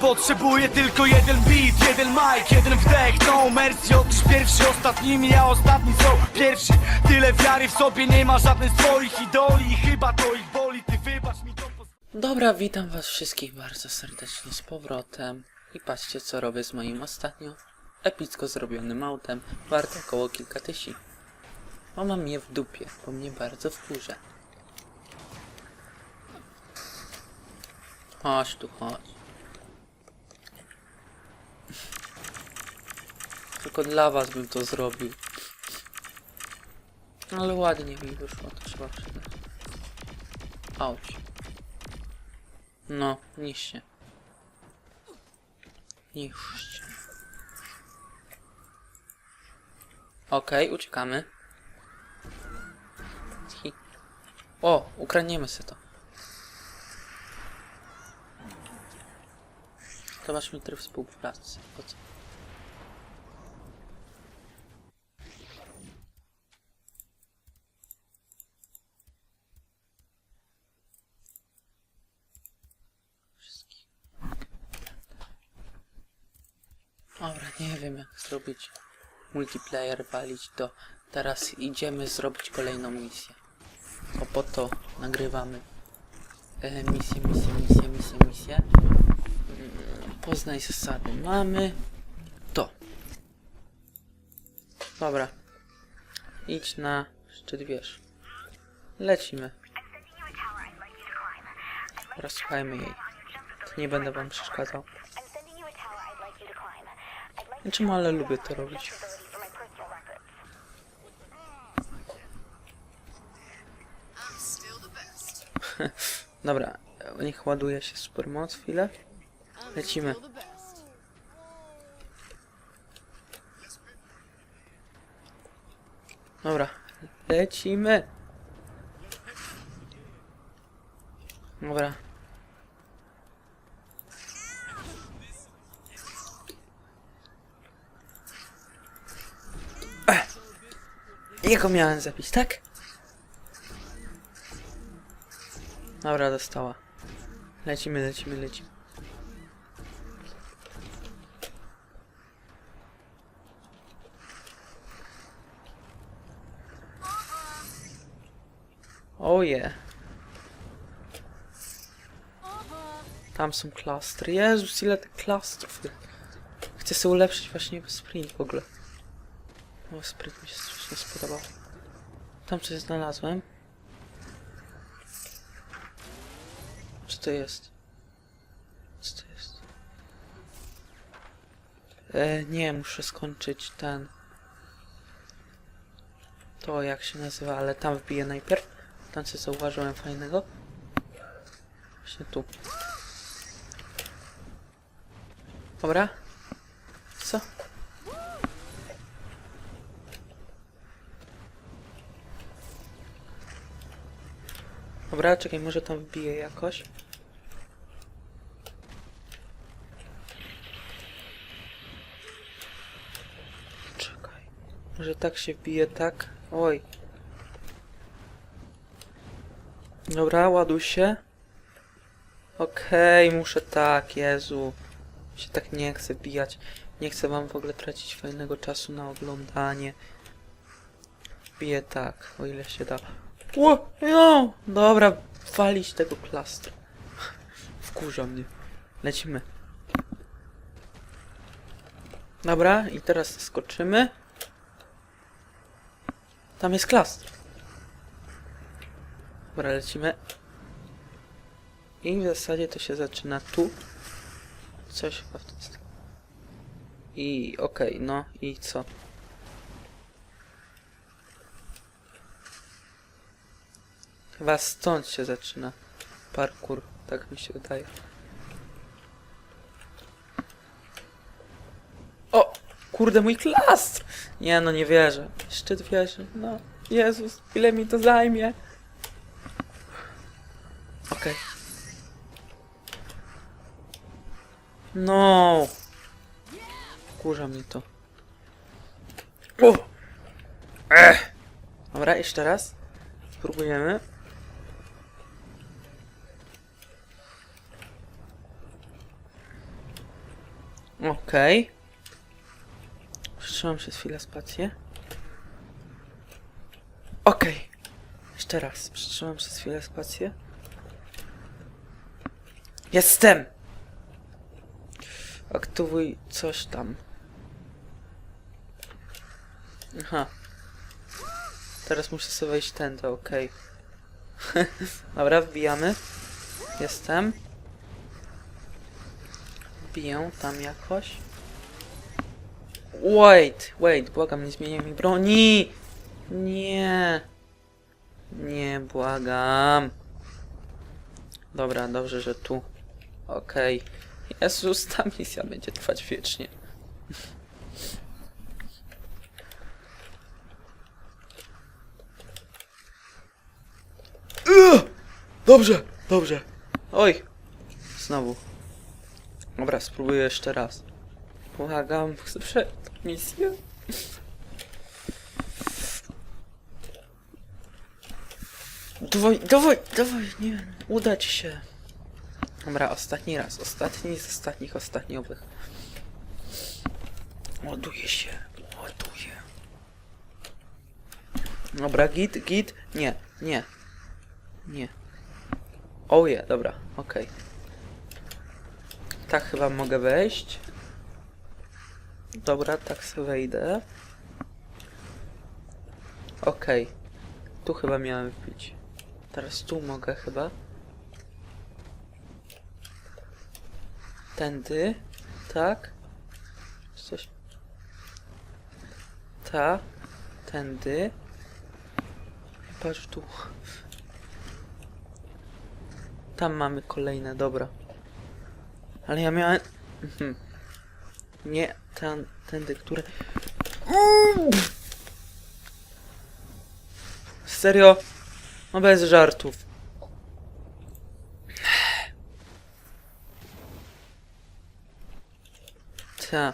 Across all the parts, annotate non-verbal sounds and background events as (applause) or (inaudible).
Potrzebuję tylko jeden beat, jeden mic, jeden wdech No mercy, otóż pierwszy a ostatni Tyle wiary w sobie nie ma żadnej z twoich idoli I chyba to ich boli, ty wybacz mi to Dobra, witam was wszystkich bardzo serdecznie z powrotem. I patrzcie co robię z moim ostatnio epicko zrobionym autem, warte około kilka tysięcy. Ona mnie w dupie, bo mnie bardzo wkurza. Chodź tu, chodź. Tylko dla was bym to zrobił. Ale ładnie mi wyszło, to trzeba przyznać. Auć. No, niszcie. Niszcie. Okej, uciekamy. Hi. O, ukradniemy sobie to. Zobaczmy tryb współpracy. Po co? Dobra, nie wiem jak zrobić multiplayer, walić to. Teraz idziemy zrobić kolejną misję. Bo po to nagrywamy e, misję, misję, misję, misję, misję. Poznaj zasady. Mamy to. Dobra. Idź na szczyt wież. Lecimy. Teraz słuchajmy jej. Nie będę wam przeszkadzał. Czemu ale lubię to robić? (laughs) Dobra, niech ładuje się supermoc chwilę. Lecimy. Dobra, lecimy. Dobra. Ech. Jego miałem zabić, tak? Dobra, dostała. Lecimy, lecimy, lecimy. Oje. Tam są klastry. Jezus, ile tych klastrów. Chcę sobie ulepszyć właśnie sprint w ogóle. O, sprint mi się strasznie spodobał. Tam coś znalazłem. Co to jest? Co to jest? E, nie, muszę skończyć ten. To jak się nazywa, ale tam wbiję najpierw. Tam coś zauważyłem fajnego. Właśnie tu. Dobra. Co? Dobra, czekaj, może tam wbiję jakoś. Czekaj. Może tak się wbije, tak? Oj. Dobra, ładuj się. Okej, muszę tak, Jezu. Się tak nie chce bijać. Nie chcę wam w ogóle tracić fajnego czasu na oglądanie. Biję tak, o ile się da. Ło, no, dobra, walić tego plastra. Wkurza mnie. Lecimy. Dobra, i teraz skoczymy. Tam jest klastr. Dobra, lecimy. I w zasadzie to się zaczyna tu. Coś chyba w ten styl. I okej, no i co? Chyba stąd się zaczyna parkour, tak mi się wydaje. O! Kurde, mój klastr! Nie no, nie wierzę. Szczyt wieży, no. Jezus, ile mi to zajmie? Okej. Okay. No. Kurza mi to. O! Ech. Dobra, jeszcze raz. Spróbujemy. Okej. Okay. się z chwilę spację. Okej. Okay. Jeszcze raz. Przytrzymam przez chwilę spację. Jestem! Aktywuj coś tam. Aha. Teraz muszę sobie wejść tędy, okej. (laughs) Dobra, wbijamy. Jestem. Wbiję tam jakoś. Wait, wait, błagam, nie zmieniaj mi broni! Nie. Nie, błagam. Dobra, dobrze, że tu. Okej. Jezus, ta misja będzie trwać wiecznie. Dobrze, dobrze. Oj. Znowu. Dobra, spróbuję jeszcze raz. Błagam, chcę tę misję. Dawaj, dawaj, dawaj, nie, uda ci się. Dobra, ostatni raz, ostatni z ostatnich, ostatniowych. Ładuje się, ładuje. Dobra, git, git, nie, nie, nie. Oje, dobra, okej. Tak chyba mogę wejść. Dobra, tak sobie wejdę. Okej. Tu chyba miałem wbić. Teraz tu mogę chyba. Tędy. Tak. Coś. Ta. Tędy. Patrz tu. Tam mamy kolejne, dobra. Ale ja miałem... Mhm. Nie, ten, tędy, które... Uuu! Serio? No bez żartów. Ta,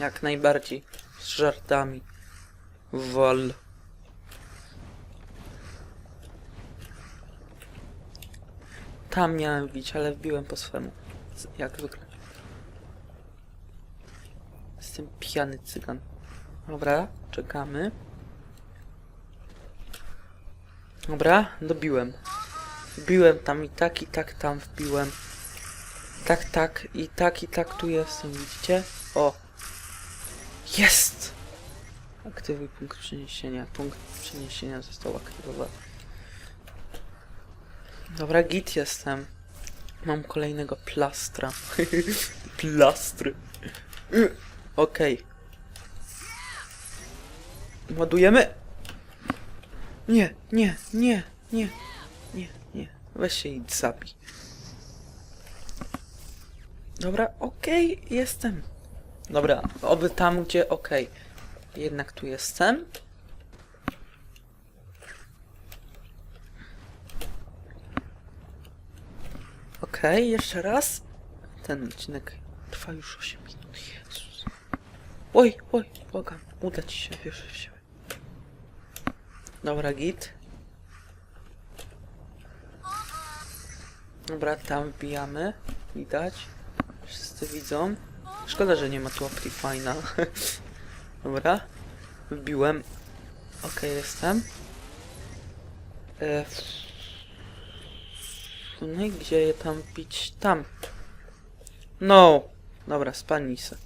jak najbardziej. Z żartami. Wol. Tam miałem wbić, ale wbiłem po swemu. Jak zwykle. Jestem pijany cygan. Dobra, czekamy. Dobra, dobiłem. Wbiłem tam i tak, i tak tam wbiłem. Tak, tak, i tak, i tak tu jestem, widzicie? O! Jest! Aktywuj punkt przeniesienia. Punkt przeniesienia został aktywowany. Dobra, git jestem. Mam kolejnego plastra. (laughs) Plastry. Okej. Ładujemy. Nie, nie, nie, nie, nie, nie. Weź się i zabij. Dobra, okej, jestem. Dobra, oby tam, gdzie okej. Jednak tu jestem. Okej, jeszcze raz. Ten odcinek trwa już 8 minut. Jezus. Oj, oj, błagam, uda ci się, wierzę w. Dobra, git. Dobra, tam wbijamy. Widać. Wszyscy widzą. Szkoda, że nie ma tu Optifine'a. (laughs) Dobra. Wbiłem. Okej, jestem. E, no i gdzie je tam wbić? Tam. No. Dobra, spanij se.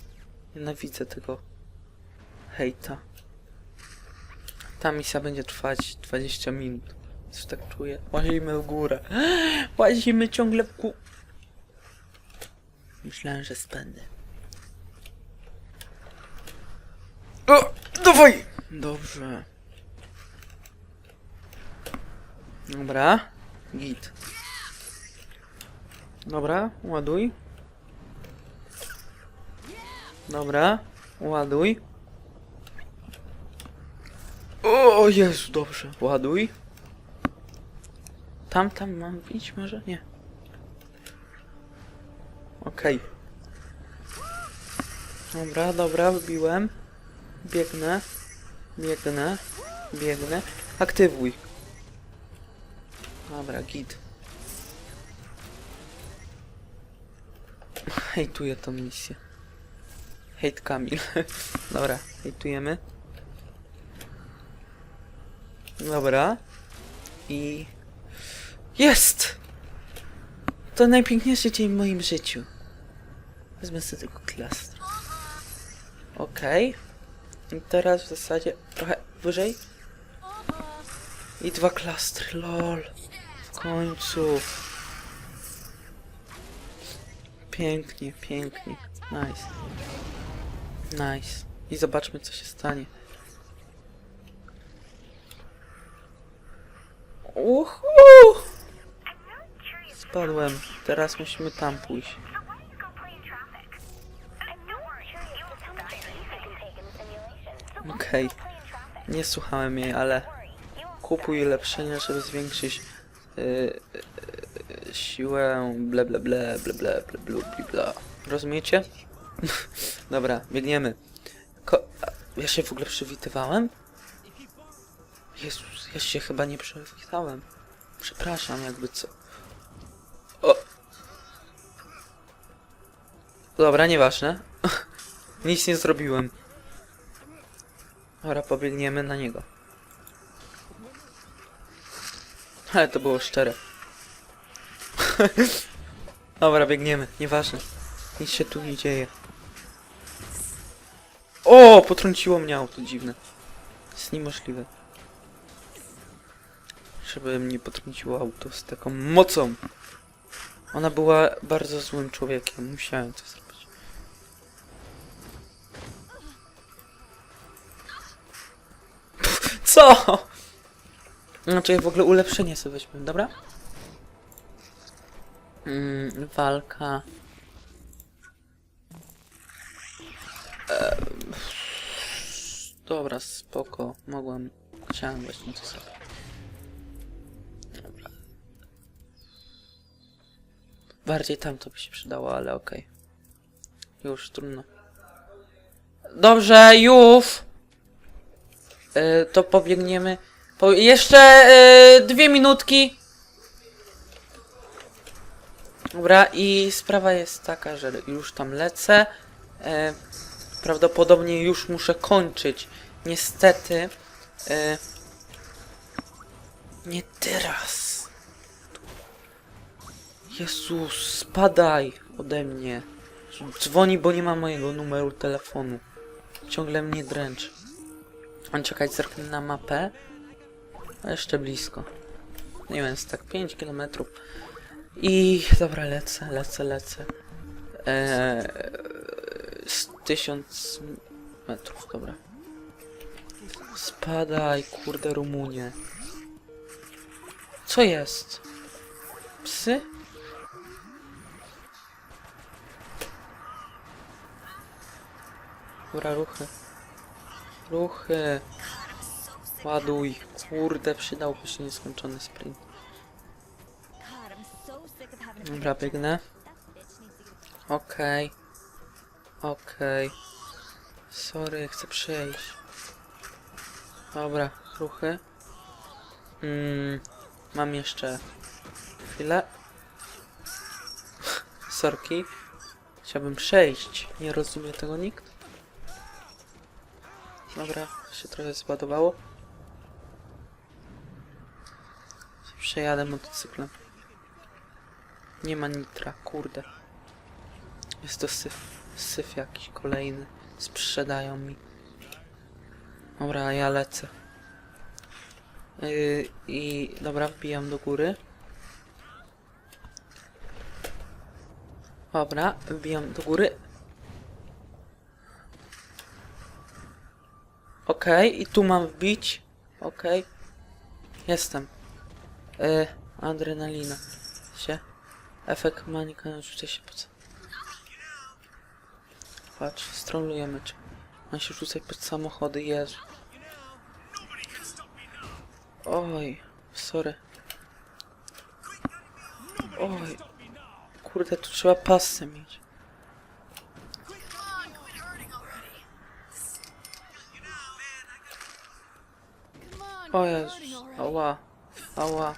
Nienawidzę tego hejta. Ta misja będzie trwać 20 minut. Coś tak czuję. Łazimy w górę. (gasps) Łazimy ciągle w górę. Myślałem, że spędzę. O, dawaj! Dobrze. Dobra. Git. Dobra, ładuj. Dobra, ładuj. O Jezu, dobrze. Ładuj. Tam, tam mam iść może? Nie. Okej. Dobra, dobra, wbiłem. Biegnę. Biegnę. Biegnę. Aktywuj. Dobra, git. Hejtuję tą misję. Hejt Kamil. (laughs) Dobra, hejtujemy. Dobra. I... Jest! To najpiękniejszy dzień w moim życiu. Wezmę sobie tylko klastr. Okej. I teraz w zasadzie trochę wyżej. I dwa klastry, lol. W końcu. Pięknie, pięknie. Nice. Nice. I zobaczmy co się stanie. Uhu! Spadłem. Teraz musimy tam pójść. Okej. traffic? Nie słuchałem jej, ale kupuj ulepszenia, żeby zwiększyć yy, yy, siłę ble ble ble ble ble ble ble ble bla. Rozumiecie? (laughs) Dobra, biegniemy. Ko ja się w ogóle przywitywałem? Jezus, ja się chyba nie przywitałem. Przepraszam, jakby co. O! Dobra, nieważne. (laughs) Nic nie zrobiłem. Dobra, pobiegniemy na niego. Ale to było szczere. (laughs) Dobra, biegniemy, nieważne. Nic się tu nie dzieje. O, potrąciło mnie auto dziwne. Jest niemożliwe. Żeby mnie potrąciło auto z taką mocą. Ona była bardzo złym człowiekiem. Musiałem to zrobić. Co? Znaczy w ogóle ulepszenie sobie weźmy, dobra? Mm, walka. Dobra, spoko. Mogłem. Chciałem właśnie to sobie. Dobra. Bardziej tam to by się przydało, ale okej. Już trudno. Dobrze, już! E, to pobiegniemy. Po, jeszcze e, dwie minutki. Dobra, i sprawa jest taka, że już tam lecę. E, prawdopodobnie już muszę kończyć. Niestety. E, nie teraz. Jezus, spadaj ode mnie. Dzwoni, bo nie ma mojego numeru telefonu. Ciągle mnie dręczy. A czekać, zerknę na mapę. A jeszcze blisko. Nie wiem, jest tak 5 km. I dobra, lecę, lecę, lecę. Eee, z 1000 metrów, dobra. Spadaj, kurde Rumunie. Co jest? Psy? Dobra, ruchy. Ruchy. Ładuj. Kurde, przydałby się nieskończony sprint. Dobra, biegnę. to get Okej. Okej. Sorry, chcę przejść. Dobra, ruchy. Mm, mam jeszcze chwilę. (laughs) Sorki. Chciałbym przejść. Nie rozumie tego nikt. Dobra, się trochę zładowało. Przejadę motocyklem. Nie ma nitra, kurde. Jest to syf, syf jakiś kolejny. Sprzedają mi. Dobra, ja lecę. Yy, I dobra, wbijam do góry. Dobra, wbijam do góry. Okej, i tu mam wbić. Okej. Jestem. Yy, adrenalina. Się. Efekt manika rzuca się po co? Patrz, strolujemy cię. On się rzucaj pod samochody, Jezu. Oj, sorry. Oj. Kurde, tu trzeba pasy mieć. O Jezus, ała, ała.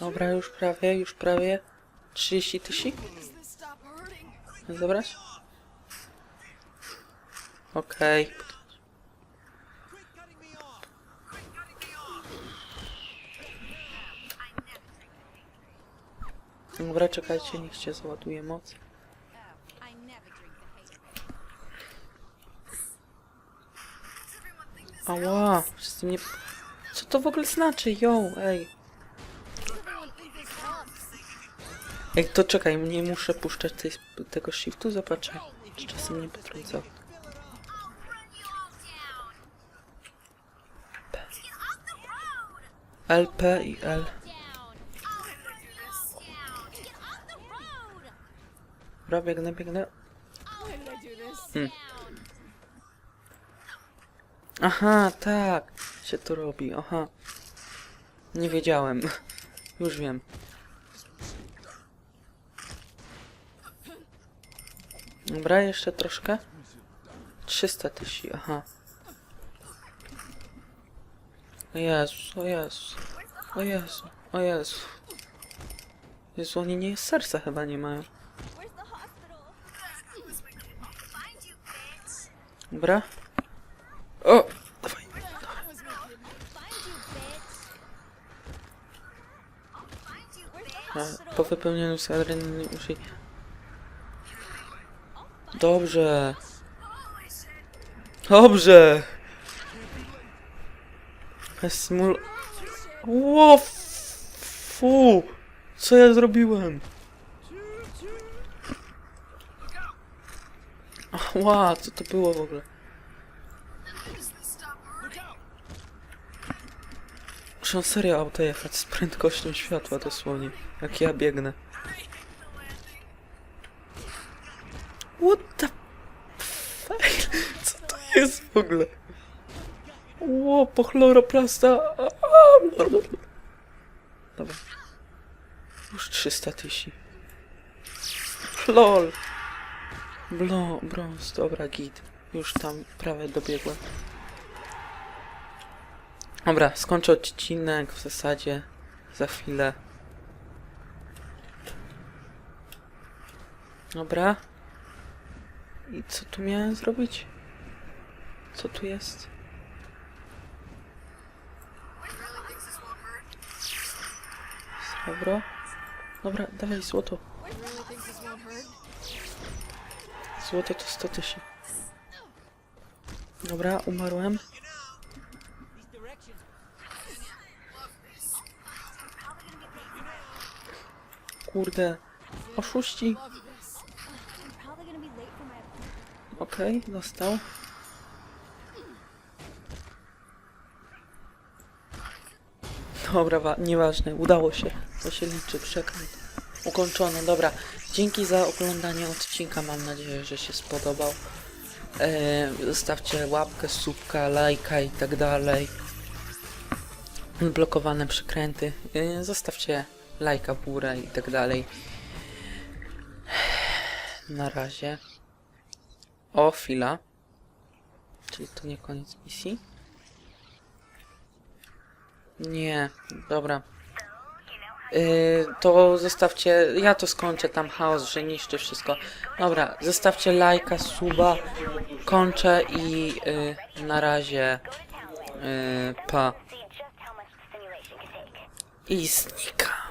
Dobra, już prawie, już prawie. 30 tysięcy? Zabrać? Okej, okay. Dobra, czekajcie, niech się załaduje moc. Ała, wszyscy mnie... Co to w ogóle znaczy? Yo, ej. Ej, to czekaj, nie muszę puszczać tej, tego shiftu, zobaczę. Czy czasem nie potrącał. L, P i L. Dobra, biegnę, biegnę. Hmm. Aha, tak. Się to robi, aha. Nie wiedziałem. (laughs) Już wiem. Dobra, jeszcze troszkę. 300 tysięcy, aha. O Jezu, o Jezu. O Jezu, o Jezu. Jezu, oni nie serca chyba nie mają. Dobra. O! Dawaj. A, Po wypełnieniu adrenaliny musi... Dobrze. Dobrze. Smul... Ło, fu! Co ja zrobiłem? (laughs) Ła, co to było w ogóle? Muszę serio auto jechać z prędkością światła dosłownie. Jak ja biegnę. What the fuck? (laughs) Co to jest w ogóle? Ło, pochloroplasta. A, a, Dobra. Już 300 tysięcy. LOL. Blo, brąz, dobra, git. Już tam prawie dobiegłem. Dobra, skończę odcinek w zasadzie za chwilę. Dobra. I co tu miałem zrobić? Co tu jest? Srebro? Dobra, dawaj złoto. Złoto to 100 tysięcy. Dobra, umarłem. Kurde. Oszuści. Okej, dostał. Dobra, wa- nieważne, udało się. To się liczy, przekręt. Ukończone, dobra. Dzięki za oglądanie odcinka, mam nadzieję, że się spodobał. E, zostawcie łapkę, subka, lajka i tak dalej. Blokowane przekręty. E, zostawcie lajka górę i tak dalej. Na razie. O, chwila. Czyli to nie koniec misji? Nie, dobra. Yy, to zostawcie, ja to skończę tam chaos, że niszczy wszystko. Dobra, zostawcie lajka, suba, kończę i yy, na razie yy, pa. I znika.